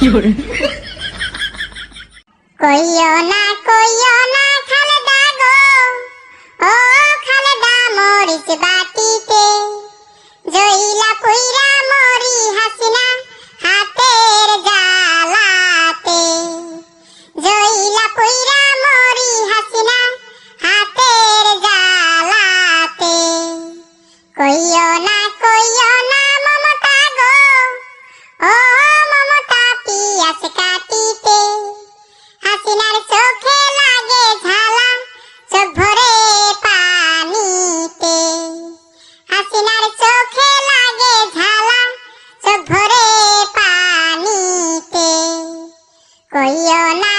কইও না কইও না, খালেদা গো। ও খালেদা, মরিচ বাটিতে। জইলা পুইরা মরি হাসিনা হাতের জালাতে জইলা পুইরা মরি হাসিনা হাতের জালাতে কইও না, কইও কইও